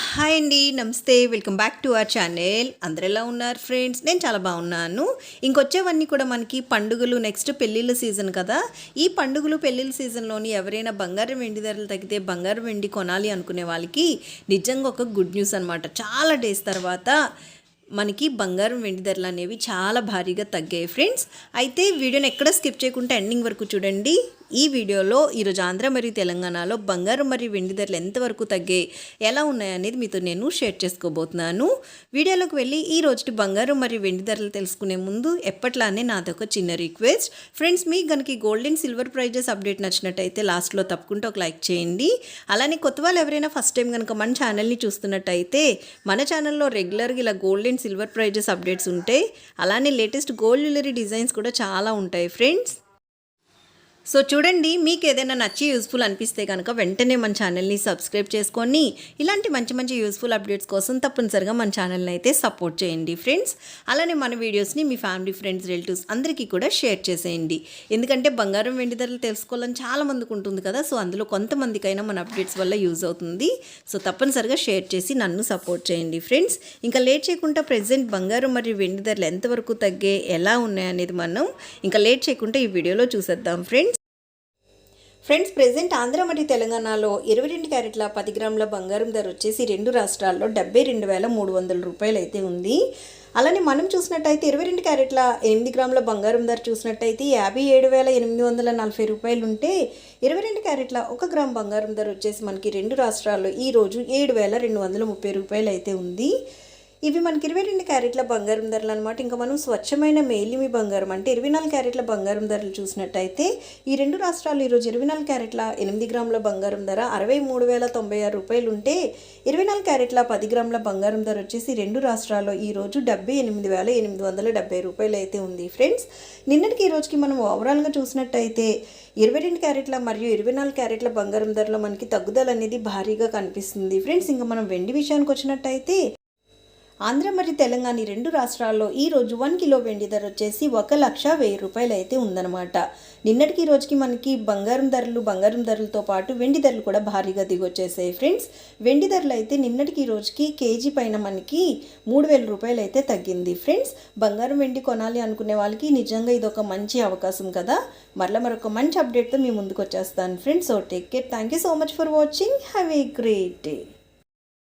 Hi అండి నమస్తే. Welcome back to our channel. అందరు ఎలా ఉన్నారు ఫ్రెండ్స్? నేను చాలా బాగున్నాను. ఇంకొచ్చేవన్నీ కూడా మనకి పండుగలు నెక్స్ట్ పెళ్ళిళ్ళ సీజన్ కదా. ఈ పండుగలు పెళ్ళిళ్ళ సీజన్లోని ఎవరైనా బంగారం వెండి ధరలు తగ్గితే బంగారం వెండి కొనాలి అనుకునే వాళ్ళకి నిజంగా ఒక గుడ్ న్యూస్ అనమాట చాలా డేస్ తర్వాత మనకి బంగారం వెండి ధరలు అనేవి చాలా భారీగా తగ్గాయి ఫ్రెండ్స్. అయితే వీడియోని ఎక్కడ స్కిప్ చేయకుండా ఎండింగ్ వరకు చూడండి. ఈ వీడియోలో ఈరోజు ఆంధ్ర మరియు తెలంగాణలో బంగారం మరియు వెండి ధరలు ఎంతవరకు తగ్గాయి ఎలా ఉన్నాయనేది మీతో నేను షేర్ చేసుకోబోతున్నాను. వీడియోలోకి వెళ్ళి ఈ రోజుటి బంగారం మరియు వెండి ధరలు తెలుసుకునే ముందు ఎప్పట్లానే నాదొక చిన్న రిక్వెస్ట్. ఫ్రెండ్స్ మీకు కనుక gold and silver prizes update నచ్చినట్టయితే లాస్ట్లో తప్పకుండా ఒక లైక్ చేయండి. అలానే కొత్త వాళ్ళు ఎవరైనా ఫస్ట్ టైం కనుక మన ఛానల్ని చూస్తున్నట్టయితే మన ఛానల్లో రెగ్యులర్గా ఇలా gold and silver prizes updates ఉంటాయి అలానే లేటెస్ట్ గోల్డ్ జ్యువెలరీ డిజైన్స్ కూడా చాలా ఉంటాయి ఫ్రెండ్స్. సో చూడండి మీకు ఏదైనా నచ్చి యూస్ఫుల్ అనిపిస్తే కనుక వెంటనే మన ఛానల్ని సబ్స్క్రైబ్ చేసుకొని ఇలాంటి మంచి మంచి యూస్ఫుల్ అప్డేట్స్ కోసం తప్పనిసరిగా మన ఛానల్ని అయితే సపోర్ట్ చేయండి ఫ్రెండ్స్. అలానే మన వీడియోస్ని మీ ఫ్యామిలీ ఫ్రెండ్స్ రిలేటివ్స్ అందరికీ కూడా షేర్ చేసేయండి. ఎందుకంటే బంగారం వెండి ధరలు తెలుసుకోవాలని చాలా మందికి ఉంటుంది కదా సో అందులో కొంతమందికైనా మన అప్డేట్స్ వల్ల యూజ్ అవుతుంది. సో తప్పనిసరిగా షేర్ చేసి నన్ను సపోర్ట్ చేయండి ఫ్రెండ్స్. ఇంకా లేట్ చేయకుండా ప్రజెంట్ బంగారం మరియు వెండి ధరలు ఎంతవరకు తగ్గే ఎలా ఉన్నాయనేది మనం ఇంకా లేట్ చేయకుండా ఈ వీడియోలో చూసేద్దాం ఫ్రెండ్స్. ఫ్రెండ్స్ ప్రెసెంట్ ఆంధ్ర మరియు తెలంగాణలో ఇరవై రెండు క్యారెట్ల పది గ్రాముల బంగారం ధర వచ్చేసి రెండు రాష్ట్రాల్లో డెబ్బై రెండు వేల మూడు వందల రూపాయలు అయితే ఉంది. అలానే మనం చూసినట్టయితే ఇరవై రెండు క్యారెట్ల ఎనిమిది గ్రాముల బంగారం ధర చూసినట్టయితే యాభై ఏడు వేల ఎనిమిది వందల నలభై రూపాయలు ఉంటే ఇరవై రెండు క్యారెట్ల ఒక గ్రామ్ బంగారం ధర వచ్చేసి మనకి రెండు రాష్ట్రాల్లో ఈరోజు ఏడు వేల రెండు వందల ముప్పై రూపాయలు అయితే ఉంది. ఇవి మనకి ఇరవై రెండు క్యారెట్ల బంగారం ధరలు అనమాట ఇంకా మనం స్వచ్ఛమైన మేలిమి బంగారం అంటే ఇరవై నాలుగు క్యారెట్ల బంగారం ధరలు చూసినట్టయితే ఈ రెండు రాష్ట్రాలు ఈరోజు ఇరవై నాలుగు క్యారెట్ల ఎనిమిది గ్రాముల బంగారం ధర అరవై మూడు వేల తొంభై ఆరు రూపాయలు ఉంటే ఇరవై నాలుగు క్యారెట్ల పది గ్రాముల బంగారం ధర వచ్చేసి రెండు రాష్ట్రాల్లో ఈ రోజు డెబ్బై ఎనిమిది వేల ఎనిమిది వందల డెబ్బై రూపాయలు అయితే ఉంది. ఫ్రెండ్స్ నిన్నటికి ఈ రోజుకి మనం ఓవరాల్గా చూసినట్టయితే ఇరవై రెండు క్యారెట్ల మరియు ఇరవై నాలుగు క్యారెట్ల బంగారం ధరలో మనకి తగ్గుదల అనేది భారీగా కనిపిస్తుంది. ఫ్రెండ్స్ ఇంకా మనం వెండి విషయానికి వచ్చినట్టయితే ఆంధ్ర మరియు తెలంగాణ ఈ రెండు రాష్ట్రాల్లో ఈ రోజు వన్ కిలో వెండి ధర వచ్చేసి ఒక లక్ష వెయ్యి రూపాయలు అయితే ఉందన్నమాట. నిన్నటికి ఈ రోజుకి మనకి బంగారం ధరలు బంగారం ధరలతో పాటు వెండి ధరలు కూడా భారీగా దిగొచ్చేసాయి ఫ్రెండ్స్. వెండి ధరలు అయితే నిన్నటికి ఈ రోజుకి కేజీ పైన మనకి మూడు వేల రూపాయలు అయితే తగ్గింది ఫ్రెండ్స్. బంగారం వెండి కొనాలి అనుకునే వాళ్ళకి నిజంగా ఇది ఒక మంచి అవకాశం కదా. మరలా మరొక మంచి అప్డేట్తో మీ ముందుకు వచ్చేస్తాను friends. So take care thank you so much for watching have a great day